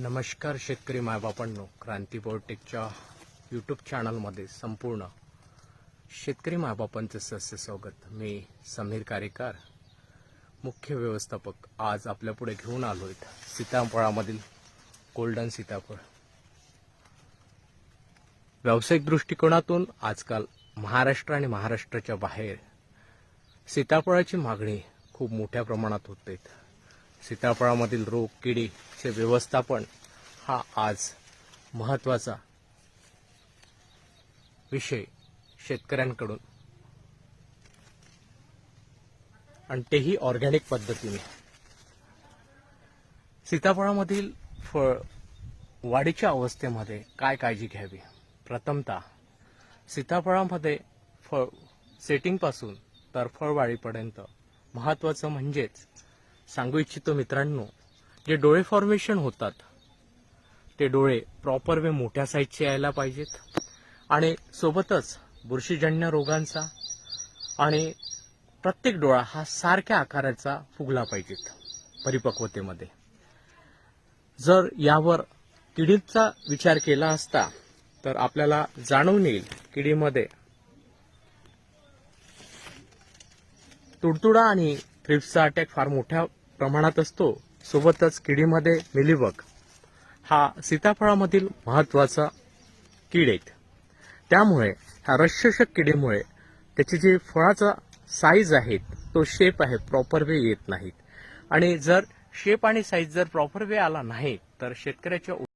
नमस्कार शेतकरी मायबापांनो क्रांती बोर्टेकच्या यूट्यूब चॅनलमध्ये संपूर्ण शेतकरी मायबापांचं सहस्य स्वागत. मी समीर कारेकार मुख्य व्यवस्थापक. आज आपल्यापुढे घेऊन आलो आहेत सीताफळामधील गोल्डन सीताफळ. व्यावसायिक दृष्टिकोनातून आजकाल महाराष्ट्र आणि महाराष्ट्राच्या बाहेर सीताफळाची मागणी खूप मोठ्या प्रमाणात होते सीताफळामधील रोग किडीचे व्यवस्थापन हा आज महत्त्वाचा विषय शेतकऱ्यांकडून. आणि तेही ऑर्गॅनिक पद्धतीने. सीताफळामधील फळ वाढीच्या अवस्थेमध्ये काय काळजी घ्यावी? प्रथमतः सीताफळामध्ये फळ सेटिंगपासून तर फळवाढीपर्यंत महत्वाचं म्हणजेच सांगू इच्छितो मित्रांनो जे डोळे फॉर्मेशन होतात ते डोळे प्रॉपर वे मोठ्या साईजचे यायला पाहिजेत. आणि सोबतच बुरशीजन्य रोगांचा आणि प्रत्येक डोळा हा सारख्या आकाराचा फुगला पाहिजेत परिपक्वतेमध्ये. जर यावर किडीचा विचार केला असता तर आपल्याला जाणून येईल किडीमध्ये तुडतुडा आणि थ्रिप्सचा अटॅक फार मोठ्या प्रमाणात असतो सोबतच किडीमध्ये मिलीबग. हा सीताफळामधील महत्त्वाचा कीड आहेत त्यामुळे ह्या रसशोषक किडीमुळे त्याची जी फळाचा साईज आहे तो शेप आहे प्रॉपर वे येत नाहीत. आणि जर शेप आणि साईज जर प्रॉपर वे आला नाही तर शेतकऱ्याच्या